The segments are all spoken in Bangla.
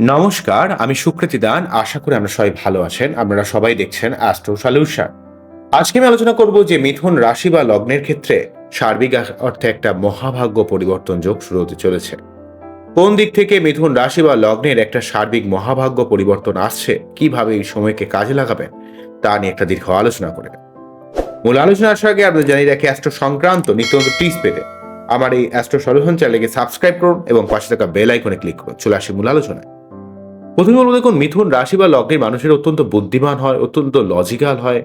নমস্কার, আমি সুকৃতি দান। আশা করি আমরা সবাই ভালো আছেন। আপনারা সবাই দেখছেন অ্যাস্ট্রো সলিউশন আজকে আমি আলোচনা করব যে মিথুন রাশি বা লগ্নের ক্ষেত্রে সার্বিক অর্থে একটা মহাভাগ্য পরিবর্তন যোগ শুরু হতে চলেছে। কোন দিক থেকে মিথুন রাশি বা লগ্নের একটা সার্বিক মহাভাগ্য পরিবর্তন আসছে, কীভাবে এই সময়কে কাজে লাগাবেন, তা নিয়ে একটা দীর্ঘ আলোচনা করে মূল আলোচনা আসার আগে আপনাদের জানিয়ে রাখি অ্যাস্ট্রো সংক্রান্ত নিত্য নতুন টিপস পেতে। আমার এই অ্যাস্ট্রো সলিউশন চ্যানেলকে সাবস্ক্রাইব করুন এবং পাশে থাকা বেল আইকনে ক্লিক করুন। চলে আসি মূল আলোচনায়। প্রথমে বলব দেখুন, মিথুন রাশি বা লগ্নের মানুষের অত্যন্ত বুদ্ধিমান হয়, অত্যন্ত লজিক্যাল হয়।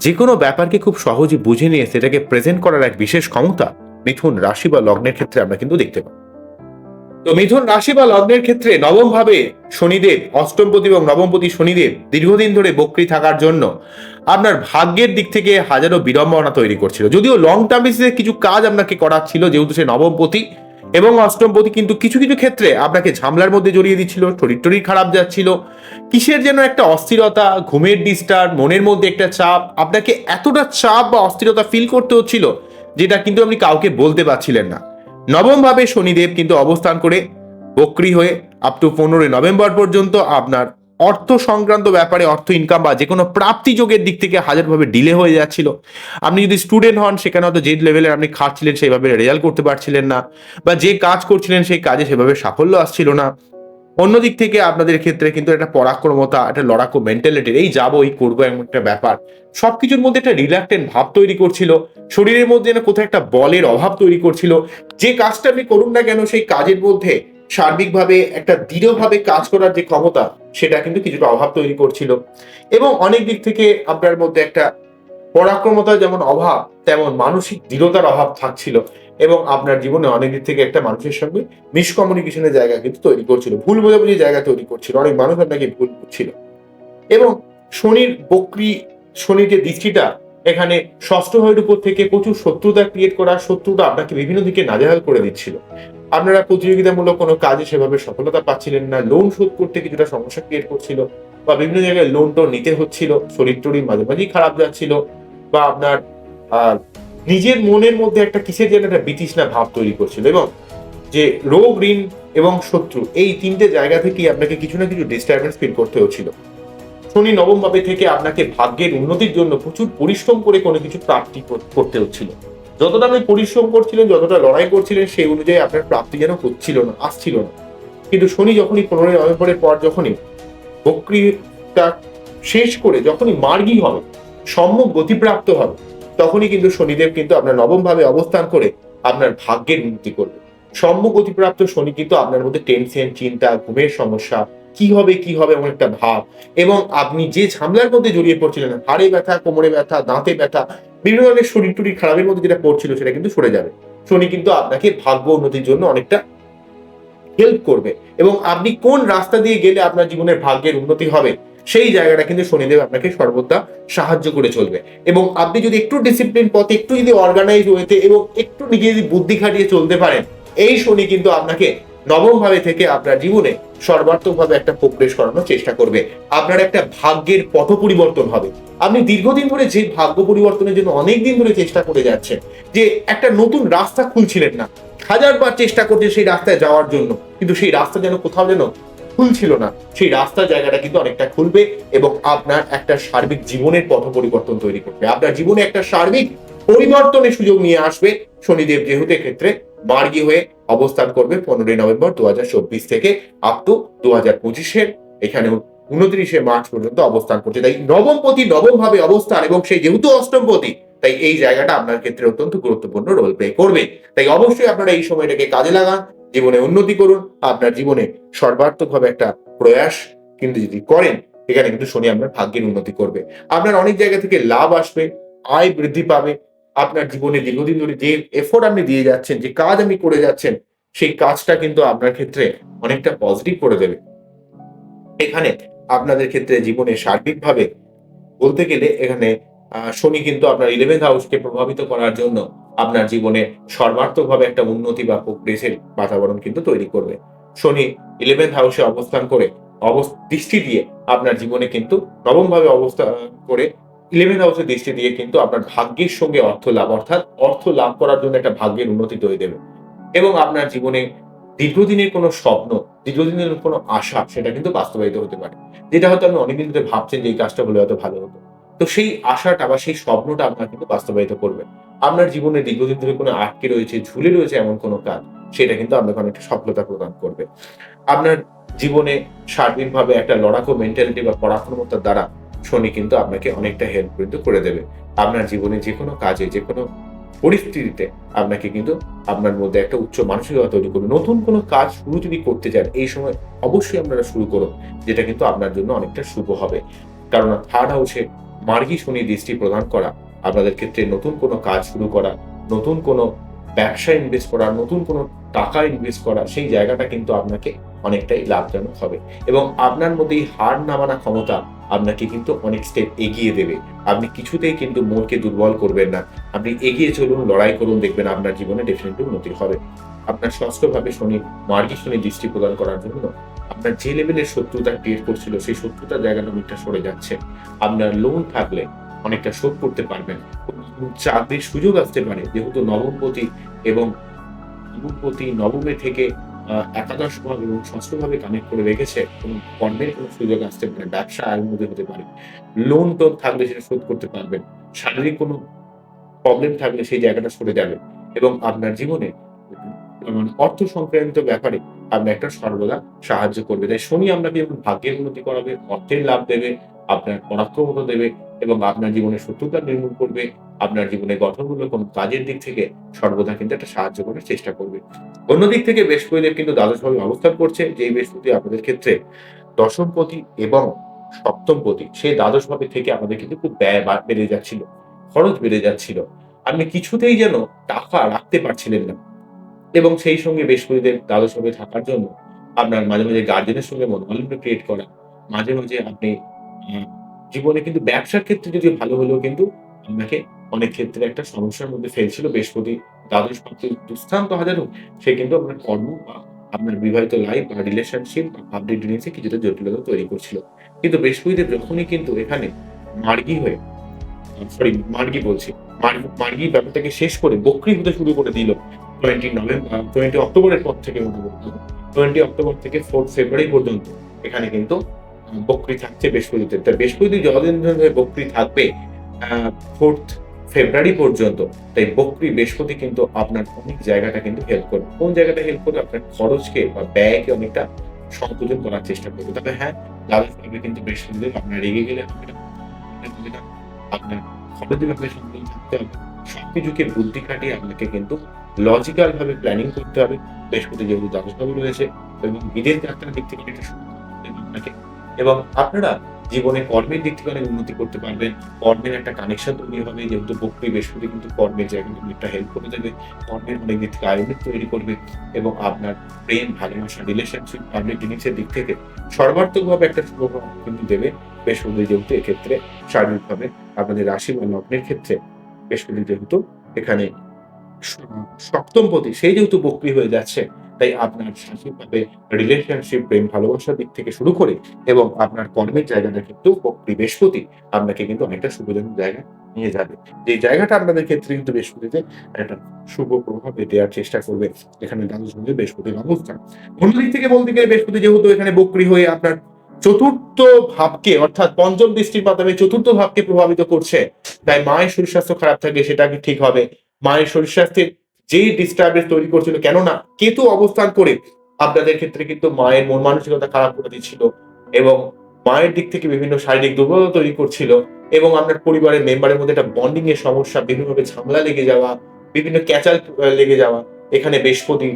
যে কোনো ব্যাপারকে খুব সহজে বুঝে নিয়ে সেটাকে প্রেজেন্ট করার এক বিশেষ ক্ষমতা মিথুন রাশি বা লগ্নের ক্ষেত্রে আমরা কিন্তু দেখতে পাই। তো মিথুন রাশি বা লগ্নের ক্ষেত্রে নবম ভাবে শনিদেব অষ্টমপতি এবং নবমপতি শনিদেব দীর্ঘদিন ধরে বক্রি থাকার জন্য আপনার ভাগ্যের দিক থেকে হাজারো বিড়ম্বনা তৈরি করছিল। যদিও লং টার্ম বেসিসে কিছু কাজ আপনাকে করার ছিল যেহেতু সে নবমপতি এবং অষ্টমপতি কিন্তু কিছু কিছু ক্ষেত্রে আপনাকে ঝামলার মধ্যে জড়িয়ে দিচ্ছিল, শরীর টরির খারাপ যাচ্ছিল। কিসের যেন একটা অস্থিরতা, ঘুমের ডিস্টার্ব মনের মধ্যে একটা চাপ, আপনাকে এতটা চাপ বা অস্থিরতা ফিল করতে হচ্ছিল, যেটা কিন্তু আপনি কাউকে বলতে পারছিলেন না। নবমভাবে শনিদেব কিন্তু অবস্থান করে বক্রি হয়ে আপ টু পনেরোই নভেম্বর পর্যন্ত আপনার অর্থ সংক্রান্ত ব্যাপারে অর্থ ইনকাম বা যে কোনো প্রাপ্তি যোগের দিক থেকে হাজারভাবে ডিলে হয়ে যাচ্ছিল। আপনি যদি স্টুডেন্ট হন, সেখানে হয়তো যে লেভেলের আপনি খাচ্ছিলেন সেইভাবে রেজাল্ট করতে পারছিলেন না বা যে কাজ করছিলেন, সেই কাজে সেভাবে সাফল্য আসছিল না। অন্যদিক থেকে আপনাদের ক্ষেত্রে কিন্তু একটা পরাক্রমতা, একটা লড়াকু মেন্টালিটির এই যাব, এই করব, এমন একটা ব্যাপার। সব কিছুর মধ্যে একটা রিল্যাক্টেন্ট ভাব তৈরি করছিল। শরীরের মধ্যে যেন কোথাও একটা বলের অভাব তৈরি করছিল। যে কাজটা আপনি করুন না কেন, সেই কাজের মধ্যে সার্বিকভাবে একটা দৃঢ়ভাবে কাজ করার যে ক্ষমতা, সেটা কিন্তু কিছুটা অভাব তৈরি করছিল। এবং অনেক দিক থেকে আপনার মধ্যে একটা পরাক্রমতার যেমন অভাব, তেমন মানসিক দৃঢ়তার অভাব থাকছিল। এবং আপনার জীবনে অনেক দিক থেকে একটা মানুষের সঙ্গে মিসকমিউনিকেশনের জায়গা কিন্তু তৈরি করছিল। ভুল বোঝাবুঝির জায়গা তৈরি করছিল। অনেক মানুষ আপনাকে ভুল করছিল এবং শনির বক্রি, শনির যে দৃষ্টিটা, এখানে ষষ্ঠ ভাবের উপর থেকে প্রচুর শত্রুতা ক্রিয়েট করা, শত্রুতা আপনাকে বিভিন্ন দিকে নাজেহাল করে দিচ্ছিল। আপনারা প্রতিযোগিতামূলক কোনো কাজে সেভাবে সফলতা পাচ্ছিলেন না লোন শোধ করতে কিছুটা সমস্যা ক্রিয়েট করছিল বা বিভিন্ন জায়গায় লোন টোন নিতে হচ্ছিল, শরীর টরি মাঝে মাঝেই খারাপ যাচ্ছিল বা আপনার নিজের মনের মধ্যে একটা কিসের যেন একটা বিতৃষ্ণা ভাব তৈরি করছিল এবং যে রোগ, ঋণ এবং শত্রু এই তিনটে জায়গা থেকেই আপনাকে কিছু না কিছু ডিস্টারবেন্স ফিল করতে হচ্ছিল। শনি নবম ভাবে থেকে আপনাকে ভাগ্যের উন্নতির জন্য প্রচুর পরিশ্রম করে কোনো কিছু প্রাপ্তি করতে হচ্ছিল। যতটা আপনি পরিশ্রম করছিলেন, যতটা লড়াই করছিলেন, সেই অনুযায়ী আপনার প্রাপ্তি যেন হচ্ছিল না, আসছিল না। কিন্তু শনি যখনই পনেরোই নভেম্বরের পর যখনই বক্রিটা শেষ করে যখনই মার্গী হবে সম্মুখ গতিপ্রাপ্ত হবে তখনই কিন্তু শনিদেব কিন্তু আপনার নবম ভাবে অবস্থান করে আপনার ভাগ্যের উন্নতি করবে। সম্মুখ গতিপ্রাপ্ত শনি কিন্তু আপনার মধ্যে টেনশন চিন্তা, ঘুমের সমস্যা, কি হবে কি হবে এমন একটা ভাব। এবং আপনি যে ঝামলার মধ্যে জড়িয়ে পড়ছিলেন, হাড়ে ব্যথা, কোমরে ব্যথা, দাঁতে ব্যথা বিভিন্ন ধরনের শরীর টুরির খারাপের মধ্যে যেটা পড়ছিল সেটা কিন্তু সরে যাবে। শনি কিন্তু আপনাকে ভাগ্য উন্নতির জন্য অনেকটা হেল্প করবে এবং আপনি কোন রাস্তা দিয়ে গেলে আপনার জীবনের ভাগ্যের উন্নতি হবে, সেই জায়গাটা কিন্তু শনিদেব আপনাকে সর্বদা সাহায্য করে চলবে। এবং আপনি যদি একটু ডিসিপ্লিন পথে, একটু যদি অর্গানাইজ হয়েতে এবং একটু নিজে যদি বুদ্ধি খাটিয়ে চলতে পারেন, এই শনি কিন্তু আপনাকে নবম ভাবে থেকে আপনার জীবনে সর্বাত্মকভাবে একটা প্রবেশ করানোর চেষ্টা করবে। আপনার একটা ভাগ্যের পথ পরিবর্তন হবে। আপনি দীর্ঘদিন ধরে যে ভাগ্য পরিবর্তনের জন্য অনেক দিন ধরে চেষ্টা করে যাচ্ছেন, যে একটা নতুন রাস্তা খুলছিলেন না। হাজারবার চেষ্টা করছে সেই রাস্তায় যাওয়ার জন্য, কিন্তু সেই রাস্তা যেন কোথাও যেন খুলছিল না। সেই রাস্তার জায়গাটা কিন্তু অনেকটা খুলবে এবং আপনার একটা সার্বিক জীবনের পথ পরিবর্তন তৈরি করবে। আপনার জীবনে একটা সার্বিক পরিবর্তনের সুযোগ নিয়ে আসবে। শনিদেব যেহেতু ক্ষেত্রে মার্গী হয়ে অবস্থান করবে পনেরোই নভেম্বর দুহাজার চব্বিশ থেকে আপ টু দু হাজার পঁচিশের এখানে উনত্রিশে মার্চ পর্যন্ত অবস্থান করছে। তাই নবমপতি নবম ভাবে অবস্থান এবং সেই যেহেতু অষ্টমপতি, তাই এই জায়গাটা আপনার ক্ষেত্রে অত্যন্ত গুরুত্বপূর্ণ রোল প্লে করবে। তাই অবশ্যই আপনারা এই সময়টাকে কাজে লাগান, জীবনে উন্নতি করুন, আপনার জীবনে সর্বাত্মকভাবে একটা প্রয়াস কিন্তু যদি করেন, এখানে কিন্তু শনি আপনার ভাগ্যের উন্নতি করবে। আপনার অনেক জায়গা থেকে লাভ আসবে, আয় বৃদ্ধি পাবে আপনার জীবনে দীর্ঘদিন ধরে যে এফোর্ট আপনি দিয়ে যাচ্ছেন, যে কাজ আপনি করে যাচ্ছেন, সেই কাজটা কিন্তু আপনার ক্ষেত্রে অনেকটা পজিটিভ করে দেবে। এখানে আপনাদের ক্ষেত্রে জীবনে সার্বিকভাবে বলতে গেলে এখানে শনি কিন্তু আপনার ইলেভেন্থ হাউসকে প্রভাবিত করার জন্য আপনার জীবনে সর্বার্থকভাবে একটা উন্নতি বা প্রোগ্রেসের বাতাবরণ কিন্তু তৈরি করবে। শনি ইলেভেন্থ হাউসে অবস্থান করে, অবস- দৃষ্টি দিয়ে আপনার জীবনে কিন্তু নবম ভাবে অবস্থান করে ইলেভেন্থ হাউসে দৃষ্টি দিয়ে কিন্তু আপনার ভাগ্যের সঙ্গে অর্থ লাভ, অর্থাৎ অর্থ লাভ করার জন্য একটা ভাগ্যের উন্নতি তৈরি দেবে। এবং আপনার জীবনে দীর্ঘদিনের কোনো স্বপ্ন, দীর্ঘদিনের কোনো আশা, সেটা কিন্তু বাস্তবায়িত হতে পারে। যেটা হয়তো আপনি অনেকদিন ধরে ভাবছেন যে এই কাজটা হলে হয়তো ভালো হতো। তো সেই আশাটা বা সেই স্বপ্নটা আপনার কিন্তু বাস্তবায়িত করবে। আপনার জীবনে দীর্ঘদিন ধরে কোনো আটকে রয়েছে, ঝুলে রয়েছে এমন কোনো কাজ, সেটা কিন্তু আপনাকে অনেকটা সফলতা প্রদান করবে। আপনার জীবনে সার্বিকভাবে একটা লড়াকু মেন্টালিটি বা পরাক্রমতার দ্বারা শনি কিন্তু আপনাকে অনেকটা হেল্প কিন্তু করে দেবে। আপনার জীবনে যে কোনো কাজে যে কোনো পরিস্থিতিতে আপনাকে কিন্তু আপনার মধ্যে একটা উচ্চ মানসিকতা তৈরি করবে। নতুন কোনো কাজ শুরু যদি করতে চান, এই সময় অবশ্যই আপনারা শুরু করুন, যেটা কিন্তু আপনার জন্য অনেকটা শুভ হবে। কারণ থার্ড হাউসে মার্গী শনি দৃষ্টি প্রদান করা, আপনাদের ক্ষেত্রে নতুন কোনো কাজ শুরু করা, নতুন কোনো ব্যবসা ইনভেস্ট করা, নতুন কোনো টাকা ইনভেস্ট করা, সেই জায়গাটা কিন্তু আপনাকে অনেকটাই লাভজনক হবে। এবং আপনার মধ্যে এই হার না মানা ক্ষমতা আপনাকে কিন্তু অনেক স্টেপ এগিয়ে দেবে। আপনি কিছুতেই কিন্তু মনকে দুর্বল করবেন না। আপনি এগিয়ে চলুন, লড়াই করুন, দেখবেন আপনার জীবনে ডেফিনেটলি উন্নতি হবে। আপনার ষষ্ঠভাবে শনি, মার্গী শনি দৃষ্টি প্রদান করার জন্য আপনার যে লেভেলের শত্রুতা ক্রিয়েট করছিল, সেই শত্রুতার জায়গাটা অনেকটা সরে যাচ্ছে। আপনার লোন থাকলে অনেকটা শোধ করতে পারবেন। চাকরির সুযোগ আসতে পারে। যেহেতু নবমপতি এবং নবমে থেকে একাদশ ভাব এবং ষষ্ঠ ভাবে কানেক্ট করে রেখেছে, কোনো কর্মের কোনো সুযোগ আসতে পারে, ব্যবসা মধ্যে হতে পারে। লোন টোন থাকলে সেটা শোধ করতে পারবেন। শারীরিক কোনো প্রবলেম থাকলে সেই জায়গাটা সরে যাবে। এবং আপনার জীবনে মানে অর্থ সংক্রান্ত ব্যাপারে আপনার একটা সর্বদা সাহায্য করবে। তাই শনি আপনাকে যেমন ভাগ্যের উন্নতি করাবে, অর্থের লাভ দেবে, আপনার পরাক্রমতা দেবে এবং আপনার জীবনে শত্রুতা নির্মূল করবে। আপনার জীবনে গঠনগুলো কোন কাজের দিক থেকে সর্বদা কিন্তু একটা সাহায্য করার চেষ্টা করবে। অন্যদিক থেকে বৃহস্পতিদেব কিন্তু দ্বাদশভাবে অবস্থান করছে, যেই বৃহস্পতি আপনাদের ক্ষেত্রে দশমপতি এবং সপ্তমপতি, সেই দ্বাদশভাবে থেকে আমাদের কিন্তু খুব ব্যয় বেড়ে যাচ্ছিল, খরচ বেড়ে যাচ্ছিল। আপনি কিছুতেই যেন টাকা রাখতে পারছিলেন না। এবং সেই সঙ্গে বৃহস্পতিদের দ্বাদশভাবে থাকার জন্য আপনার মাঝে মাঝে গার্জেনের সঙ্গে মনোমালিন্য ক্রিয়েট করা, মাঝে মাঝে আপনি জীবনে কিন্তু ব্যবসার ক্ষেত্রে যদি ভালো হলেও কিন্তু আপনাকে অনেক ক্ষেত্রে একটা সমস্যার মধ্যে ফেলছিল। বৃহস্পতি দ্বাদশ ভাবতে দুস্থান্ত হাজার। হোক সে কিন্তু আপনার কর্ম বা আপনার বিবাহিত লাইফ বা রিলেশনশিপ বা পাবলিক ডিলিংসে কিছুটা জটিলতা তৈরি করছিল। কিন্তু বৃহস্পতিদেব যখনই কিন্তু এখানে মার্গী হয়ে সরি মার্গি বলছি, মার্গী ব্যাপারটাকে শেষ করে বক্রি হতে শুরু করে দিল। টোয়েন্টি নভেম্বর টোয়েন্টি অক্টোবরের পর থেকে টোয়েন্টি অক্টোবর থেকে ফোর্থ ফেব্রুয়ারি পর্যন্ত এখানে কিন্তু বকরি থাকছে বৃহস্পতিতে তাই বৃহস্পতি যতদিন ধরে বকরি থাকবে ফোর্থ ফেব্রুয়ারি পর্যন্ত। তাই বকরি, বৃহস্পতি কিন্তু আপনার অনেক জায়গাটা কিন্তু হেল্প করবে। কোন জায়গাটা হেল্প করবে? আপনার খরচকে বা ব্যয়কে অনেকটা সংযোজন করার চেষ্টা করবে। তবে হ্যাঁ দ্বাদশ ভাবে কিন্তু বৃহস্পতিদেব আপনার রেগে গেলে আপনার খরচের ব্যাপারে সন্তুলন থাকতে হবে সবকিছুকে বুদ্ধি খাটিয়ে আপনাকে কিন্তু লজিক্যাল ভাবে প্ল্যানিং করতে হবে। বৃহস্পতি যেহেতু দ্বাদশ ভাবে রয়েছে এবং বিদেশ যাত্রার দিক থেকে সুবিধা আপনাকে। এবং আপনারা জীবনে কর্মের দিক থেকে অনেক উন্নতি করতে পারবেন কর্মের একটা কানেকশন তৈরি হবে, যেহেতু বক্রি বৃহস্পতি কিন্তু কর্মের জায়গায় অনেকটা হেল্প করে দেবে। কর্মের অনেক দিক থেকে আয়োজন তৈরি করবে এবং আপনার প্রেম ভালোবাসা রিলেশনশিপ পাবলিক ডিলিংসের দিক থেকে সর্বাত্মকভাবে একটা শুভ কিন্তু দেবে। বৃহস্পতি যেহেতু এক্ষেত্রে শারীরিকভাবে আপনাদের রাশি বা লগ্নের ক্ষেত্রে বৃহস্পতি যেহেতু এখানে সপ্তম পতি, সেই যেহেতু বক্রি হয়ে যাচ্ছে তাই আপনার শারীরিকভাবে রিলেশনশিপ প্রেম, ভালোবাসার দিক থেকে শুরু করে এবং আপনার কর্মের জায়গাটা কিন্তু বৃহস্পতি আপনাকে কিন্তু অনেকটা শুভজনক জায়গা নিয়ে যাবে। যে জায়গাটা আপনাদের ক্ষেত্রে কিন্তু বৃহস্পতিতে একটা শুভ প্রভাব দেওয়ার চেষ্টা করবে। এখানে দ্বাদশ ভাবে বৃহস্পতির অবস্থান অন্যদিক থেকে বলতে গেলে বৃহস্পতি যেহেতু এখানে বক্রি হয়ে আপনার চতুর্থ ভাবকে, অর্থাৎ পঞ্চম দৃষ্টির মাধ্যমে চতুর্থ ভাবকে প্রভাবিত করছে। তাই মায়ের শরীর স্বাস্থ্য খারাপ থাকে সেটা কি ঠিক হবে। মায়ের শরীর স্বাস্থ্যের যে ডিস্টার্বেন্স তৈরি করছিল, কেননা কেতু অবস্থান করে আপনাদের ক্ষেত্রে কিন্তু মায়ের মন মানসিকতা খারাপ করে দিচ্ছিল এবং মায়ের দিক থেকে বিভিন্ন শারীরিক দুর্বলতা তৈরি করছিল এবং আপনার পরিবারের মেম্বারের মধ্যে একটা বন্ডিং এর সমস্যা, বিভিন্নভাবে ঝামেলা লেগে যাওয়া, বিভিন্ন ক্যাচাল লেগে যাওয়া, এখানে বৃহস্পতি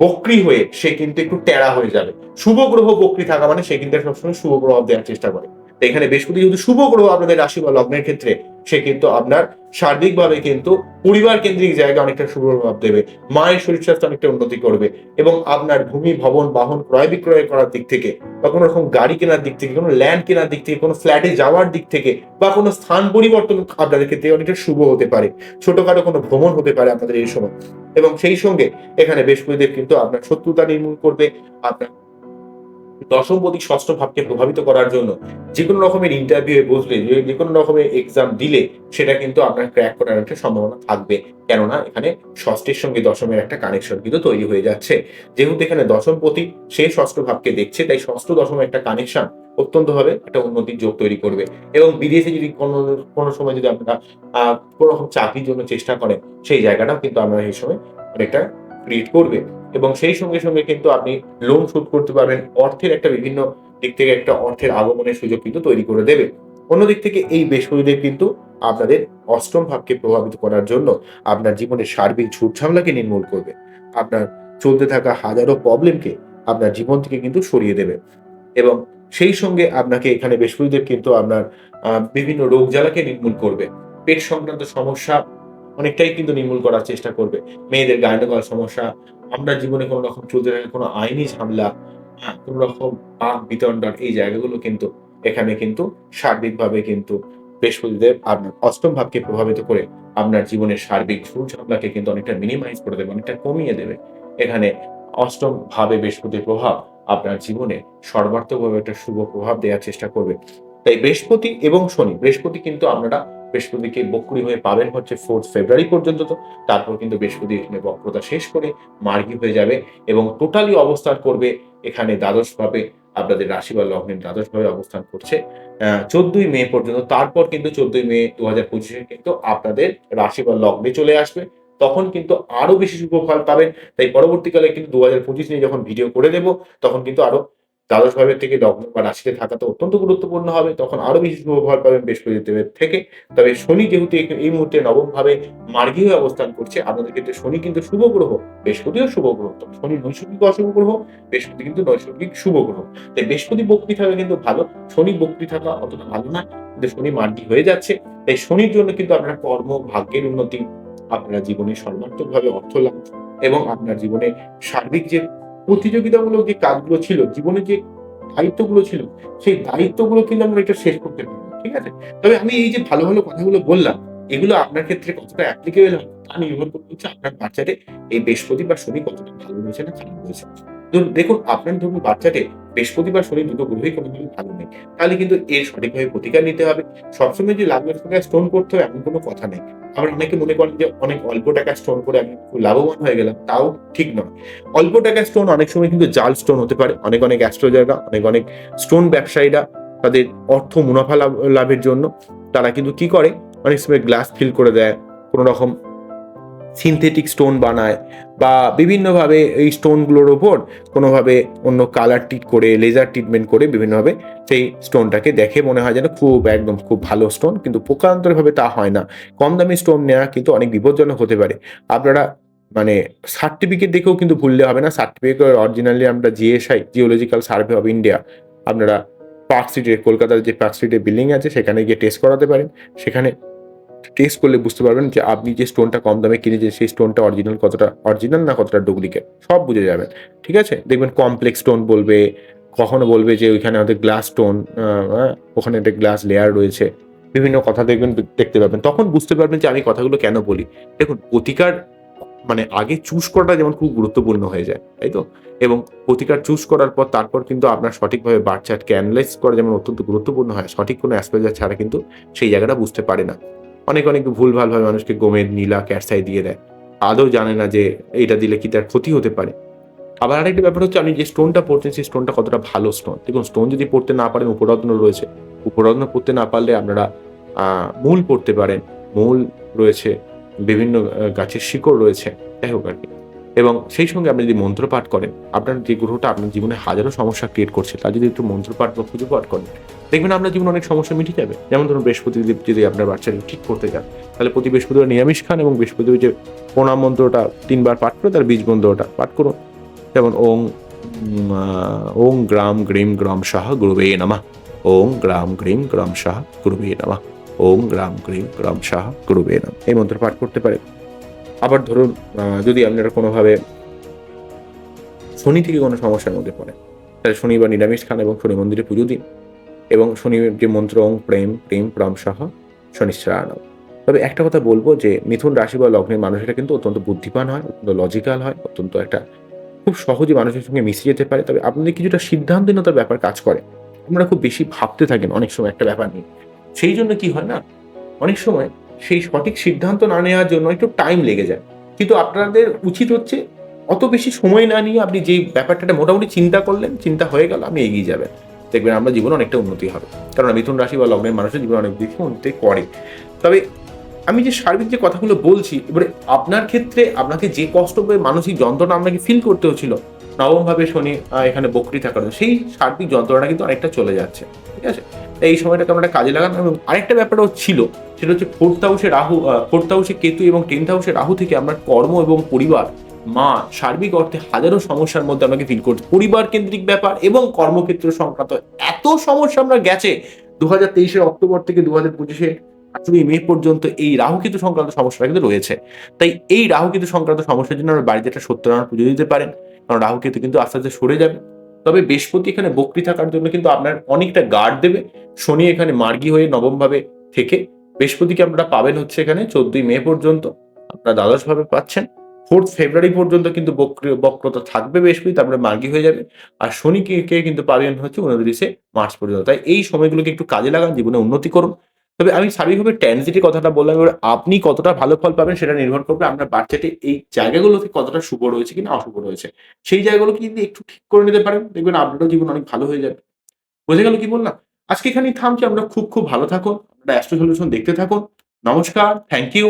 বক্রি হয়ে সে কিন্তু একটু টেরা হয়ে যাবে। শুভ গ্রহ বক্রি থাকা মানে সে কিন্তু সবসময় শুভ প্রভাব দেওয়ার চেষ্টা করে। এখানে বৃহস্পতি যেহেতু শুভ গ্রহ আপনাদের রাশি বা লগ্নের ক্ষেত্রে সে কিন্তু আপনার সার্বিকভাবে কিন্তু পরিবার কেন্দ্রিক জায়গায় অনেকটা শুভ প্রভাব দেবে। মায়ের শরীর স্বাস্থ্য অনেকটা উন্নতি করবে এবং আপনার ভূমি, ভবন, বাহন ক্রয় বিক্রয় করার দিক থেকে বা কোনো রকম গাড়ি কেনার দিক থেকে, কোনো ল্যান্ড কেনার দিক থেকে, কোনো ফ্ল্যাটে যাওয়ার দিক থেকে বা কোনো স্থান পরিবর্তন আপনাদের ক্ষেত্রে অনেকটা শুভ হতে পারে। ছোটখাটো কোনো ভ্রমণ হতে পারে আপনাদের এই সময়। এবং সেই সঙ্গে এখানে বৃহস্পতিদেব কিন্তু আপনার শত্রুতা নির্মূল করবে, আপনার দশমপতি ষষ্ঠ ভাবকে প্রভাবিত করার জন্য যে কোনো রকমের ইন্টারভিউ বসলে, যে- কোনো রকমের এক্সাম দিলে সেটা কিন্তু আপনার ক্র্যাক করার একটা সম্ভাবনা থাকবে। কেননা এখানে ষষ্ঠের সঙ্গে দশমের একটা কানেকশন কিন্তু তৈরি হয়ে যাচ্ছে। যেহেতু এখানে দশমপতি সে ষষ্ঠ ভাবকে দেখছে, তাই ষষ্ঠ দশমের একটা কানেকশন অত্যন্তভাবে একটা উন্নতির যোগ তৈরি করবে। এবং বিদেশে যদি কোনো কোনো সময় যদি আপনারা কোনো রকম চাকরির জন্য চেষ্টা করেন, সেই জায়গাটাও কিন্তু আপনারা এই সময় অনেকটা ক্রিয়েট করবে। এবং সেই সঙ্গে সঙ্গে কিন্তু আপনি লোন শোধ করতে পারবেন। অর্থের একটা বিভিন্ন দিক থেকে একটা অর্থের আগমনের সুযোগ কিন্তু তৈরি করে দেবে। অন্যদিক থেকে এই বৃহস্পতিদেব কিন্তু আপনাদের অষ্টম ভাবকে প্রভাবিত করার জন্য আপনার জীবনের সার্বিক ঝুটঝামলাকে নির্মূল করবে। আপনার চলতে থাকা হাজারো প্রবলেমকে আপনার জীবন থেকে কিন্তু সরিয়ে দেবে। এবং সেই সঙ্গে আপনাকে এখানে বৃহস্পতিদেব কিন্তু আপনার বিভিন্ন রোগ জ্বালাকে নির্মূল করবে। পেট সংক্রান্ত সমস্যা অনেকটাই কিন্তু নির্মূল করার চেষ্টা করবে। মেয়েদের গাইনোকল সমস্যা আমরা জীবনে কোনো রকম চলতে থাকা কোনো আইনি ঝামেলা হ্যাঁ, কোনো রকম পাক বিতণ্ডন এই জায়গাগুলো কিন্তু এখানে কিন্তু সার্বিকভাবে কিন্তু বৃহস্পতিদেব আপনার অষ্টম ভাবকে প্রভাবিত করে আপনার জীবনের সার্বিক ঝুল ঝামেলাকে কিন্তু অনেকটা মিনিমাইজ করে দেবে অনেকটা কমিয়ে দেবে। এখানে অষ্টম ভাবে বৃহস্পতির প্রভাব আপনার জীবনে সর্বার্থকভাবে একটা শুভ প্রভাব দেওয়ার চেষ্টা করবে। তাই বৃহস্পতি এবং শনি বৃহস্পতি কিন্তু আপনারা বৃহস্পতিকে বক্রি হয়ে পাবেন হচ্ছে ফোর্থ ফেব্রুয়ারি পর্যন্ত তো। তারপর কিন্তু বৃহস্পতি এখানে বক্রতা শেষ করে মার্গী হয়ে যাবে এবং টোটালি অবস্থান করবে এখানে দ্বাদশ ভাবে আপনাদের রাশি বা লগ্নের দ্বাদশ ভাবে অবস্থান করছে চোদ্দই মে পর্যন্ত। তারপর কিন্তু চোদ্দই মে দু হাজার পঁচিশে কিন্তু আপনাদের রাশি বা লগ্নে চলে আসবে। তখন কিন্তু আরও বেশি শুভ ফল পাবেন। তাই পরবর্তীকালে কিন্তু দু হাজার পঁচিশ নিয়ে যখন ভিডিও করে দেব, তখন কিন্তু আরও দ্বাদশ ভাবের থেকে লগ্ন বা রাশিতে থাকা তো অত্যন্ত গুরুত্বপূর্ণ হবে। তখন আরও বেশি শুভ ফল পাবেন বৃহস্পতি দেবের থেকে। তবে শনি যেহেতু এই- মুহূর্তে নবম ভাবে মার্গী হয়ে অবস্থান করছে, আপনাদের ক্ষেত্রে শনি কিন্তু শুভ গ্রহ, বৃহস্পতিও শুভ গ্রহ। তবে শনি নৈসর্গিক অশুভ গ্রহ, বৃহস্পতি কিন্তু নৈসর্গিক শুভ গ্রহ। তাই বৃহস্পতি বক্রি থাকা কিন্তু ভালো। শনি বক্রি থাকা অতটা ভালো না, কিন্তু শনি মার্গী হয়ে যাচ্ছে। তাই শনির জন্য কিন্তু আপনার কর্ম, ভাগ্যের উন্নতি, আপনার জীবনে সর্বাত্মকভাবে অর্থ লাভ এবং আপনার জীবনে সার্বিক যে প্রতিযোগিতামূলক যে কাজগুলো ছিল, জীবনে যে দায়িত্বগুলো ছিল, সেই দায়িত্বগুলো কিন্তু আমরা এটা শেষ করতে পারব ঠিক আছে? তবে আমি এই যে ভালো ভালো কথাগুলো বললাম, এগুলো আপনার ক্ষেত্রে কতটা অ্যাপ্লিকেবল হবে তা নির্ভর করতে হচ্ছে আপনার বাচ্চাদের এই বৃহস্পতি বা শনি কতটা ভালো রয়েছে না খারাপ ধরুন দেখুন, আপনার ধরুন বাচ্চাতে বৃহস্পতি বা শনি দুটো গ্রহই কোনোভাবে ভালো নেই। তাহলে কিন্তু এর সঠিকভাবে প্রতিকার নিতে হবে। সবসময় যে লাখ লাখ টাকা স্টোন করতে হবে এমন কোনো কথা নেই। আবার অনেকে মনে করেন যে, অনেক অল্প টাকা স্টোন করে আমি লাভবান হয়ে গেলাম, তাও ঠিক নয়। অল্প টাকা স্টোন অনেক সময় কিন্তু জাল স্টোন হতে পারে। অনেক অনেক অ্যাস্ট্রোলজাররা অনেক অনেক স্টোন ব্যবসায়ীরা তাদের অর্থ মুনাফা লাভ, লাভের জন্য, তারা কিন্তু কি করে? অনেক সময় গ্লাস ফিল করে দেয়, কোনো রকম সিনথেটিক স্টোন বানায় বা বিভিন্নভাবে এই স্টোনগুলোর ওপর কোনোভাবে অন্য কালার টিট করে লেজার ট্রিটমেন্ট করে বিভিন্নভাবে সেই স্টোনটাকে দেখে মনে হয় যেন খুব একদম খুব ভালো স্টোন কিন্তু প্রকারান্তরভাবে তা হয় না। কম দামি স্টোন নেওয়া কিন্তু অনেক বিপজ্জনক হতে পারে। আপনারা মানে সার্টিফিকেট দেখেও কিন্তু ভুললে হবে না। সার্টিফিকেট অরিজিনালি আমরা GSI geological survey of India আপনারা পার্ক স্ট্রিটের কলকাতার যে পার্ক স্ট্রিটের বিল্ডিং আছে, সেখানে গিয়ে টেস্ট করাতে পারেন। সেখানে টেস্ট করলে বুঝতে পারবেন যে আপনি যে স্টোনটা কম দামে কিনেছেন, সেই স্টোনটা অরিজিনাল কতটা অরিজিনাল না কতটা ডুপ্লিকেট সব বুঝে যাবেন, ঠিক আছে? দেখবেন কমপ্লেক্স স্টোন বলবে, কখনো বলবে যে ওইখানে আমাদের গ্লাস স্টোন ওখানে একটা গ্লাস লেয়ার রয়েছে, বিভিন্ন কথা দেখবেন, দেখতে পাবেন। তখন বুঝতে পারবেন যে আমি কথাগুলো কেন বলি। দেখুন, প্রতিকার মানে আগে চুজ করাটা যেমন খুব গুরুত্বপূর্ণ হয়ে যায়, তাই তো? এবং প্রতিকার চুজ করার পর তারপর কিন্তু আপনার সঠিকভাবে বার চার্টকে অ্যানালাইজ করা যেমন অত্যন্ত গুরুত্বপূর্ণ হয়, সঠিক কোনো অ্যাসপেজার ছাড়া কিন্তু সেই জায়গাটা বুঝতে পারে না। অনেক অনেক ভুলভালভাবে মানুষকে গোমেদ নীলা ক্যাটসাই দিয়ে দেয়। আদৌ জানে না যে এটা দিলে কি তার ক্ষতি হতে পারে। আবার আরেকটা ব্যাপার হচ্ছে আপনি যে স্টোনটা পড়ছেন সেই স্টোনটা কতটা ভালো স্টোন দেখুন স্টোন যদি পড়তে না পারেন উপরত্ন রয়েছে। উপরত্ন পড়তে না পারলে আপনারা মূল পড়তে পারেন। মূল রয়েছে, বিভিন্ন গাছের শিকড় রয়েছে। যাই হোক আর কি। এবং সেই সঙ্গে আপনি যদি মন্ত্রপাঠ করেন, আপনার যে গ্রহটা আপনার জীবনে হাজারো সমস্যা ক্রিয়েট করছে, তার যদি একটু মন্ত্রপাঠ বা পুজো পাঠ করেন, দেখবেন আপনার জীবনে অনেক সমস্যা মিটে যাবে। যেমন ধরুন বৃহস্পতি যদি আপনার বাচ্চাকে ঠিক করতে চান তাহলে প্রতি বৃহস্পতিবার নিরামিষ খান এবং বৃহস্পতিবার যে প্রণাম মন্ত্রটা তিনবার পাঠ করে, তার বীজ মন্ত্রটা পাঠ করুন। যেমন ওং ওং গ্রাম গ্রিম গ্রাম সাহা গুরুবে নমঃ। ওং গ্রাম গ্রিম গ্রাম সাহা গুরুবে নমঃ। ওং গ্রাম গ্রিম গ্রাম সাহা গুরুবে নমঃ। এই মন্ত্র পাঠ করতে পারে আবার ধরুন যদি আপনারা কোনোভাবে শনি থেকে কোনো সমস্যার মধ্যে পড়ে তাহলে শনিবার নিরামিষ খান এবং শনি মন্দিরে পুজো দিন এবং শনির যে মন্ত্র, ওং, প্রেম প্রেম প্রাম সহ শনিশ্রায়ণ তবে একটা কথা বলব যে, মিথুন রাশি বা লগ্নের মানুষেরা কিন্তু অত্যন্ত বুদ্ধিমান হয়, অত্যন্ত লজিক্যাল হয়, অত্যন্ত একটা খুব সহজে মানুষের সঙ্গে মিশে যেতে পারে। তবে আপনাদের কিছুটা সিদ্ধান্তহীনতার ব্যাপার কাজ করে। আপনারা খুব বেশি ভাবতে থাকেন অনেক সময় একটা ব্যাপার নিয়ে। সেই জন্য কি হয় না, অনেক সময় সেই সঠিক সিদ্ধান্ত না নেওয়ার জন্য একটু টাইম লেগে যায়। কিন্তু আপনাদের উচিত হচ্ছে অত বেশি সময় না নিয়ে আপনি যেই ব্যাপারটা মোটামুটি চিন্তা করলেন, চিন্তা হয়ে গেল, আপনি এগিয়ে যাবেন। দেখবেন আমরা জীবনে অনেকটা উন্নতি হবে। কারণ মিথুন রাশি বা লগ্নের মানুষের জীবনে অনেক বেশি উন্নতি করে। তবে আমি যে সার্বিক যে কথাগুলো বলছি, এবারে আপনার ক্ষেত্রে আপনাকে যে কষ্ট পেয়ে মানসিক যন্ত্রণা আপনাকে ফিল করতে হচ্ছিল, নবমভাবে শনি এখানে বকরি থাকার সেই সার্বিক যন্ত্রণা কিন্তু অনেকটা চলে যাচ্ছে। ঠিক আছে? তাই এই সময়টাকে আমরা কাজে লাগান এবং আরেকটা ব্যাপারও ছিল, সেটা হচ্ছে ফোর্থ হাউসে রাহু ফোর্থ হাউসে কেতু এবং টেন্থ হাউসে রাহু থেকে আমরা কর্ম এবং পরিবার, মা, সার্বিক অর্থে হাজারো সমস্যার মধ্যে আমাকে ফিল করছে। পরিবার কেন্দ্রিক ব্যাপার এবং কর্মক্ষেত্র সংক্রান্ত এত সমস্যা আমরা গেছে দু হাজার তেইশের অক্টোবর থেকে দু হাজার পঁচিশে আঠেরোই মে পর্যন্ত এই রাহুকেতু সংক্রান্ত সমস্যাটা কিন্তু রয়েছে। তাই এই রাহুকেতু সংক্রান্ত সমস্যার জন্য আমরা বাড়িতে একটা সত্যনারায়ণ পুজো দিতে পারেন, কারণ রাহুকেতু কিন্তু আস্তে আস্তে সরে যাবে। তবে বৃহস্পতি এখানে বক্রি থাকার জন্য কিন্তু আপনার অনেকটা গার্ড দেবে। শনি এখানে মার্গী হয়ে নবমভাবে থেকে। বৃহস্পতিকে আপনারা পাবেন হচ্ছে এখানে চোদ্দই মে পর্যন্ত। আপনারা দ্বাদশ ভাবে পাচ্ছেন। ফোর্থ ফেব্রুয়ারি পর্যন্ত কিন্তু বক্র- বক্রতা থাকবে বৃহস্পতি, তারপরে মার্গি হয়ে যাবে। আর শনিকে কিন্তু পাবেন হচ্ছে উনত্রিশে মার্চ পর্যন্ত। তাই এই সময়গুলোকে একটু কাজে লাগান, জীবনে উন্নতি করুন। তবে আমি সার্বিকভাবে ট্যান্সিটির কথাটা বললাম, এবার আপনি কতটা ভালো ফল পাবেন সেটা নির্ভর করবে আপনার বাচ্চাটি এই জায়গাগুলোতে কতটা শুভ রয়েছে কিনা অশুভ রয়েছে। সেই জায়গাগুলোকে যদি একটু ঠিক করে নিতে পারেন? দেখবেন আপনারও জীবন অনেক ভালো হয়ে যাবে। বোঝা গেল কি বললাম? আজকে এখানেই থামছি, আমরা খুব খুব ভালো থাকুন আপনারা অ্যাস্ট্রো সলিউশন দেখতে থাকুন। নমস্কার থ্যাংক ইউ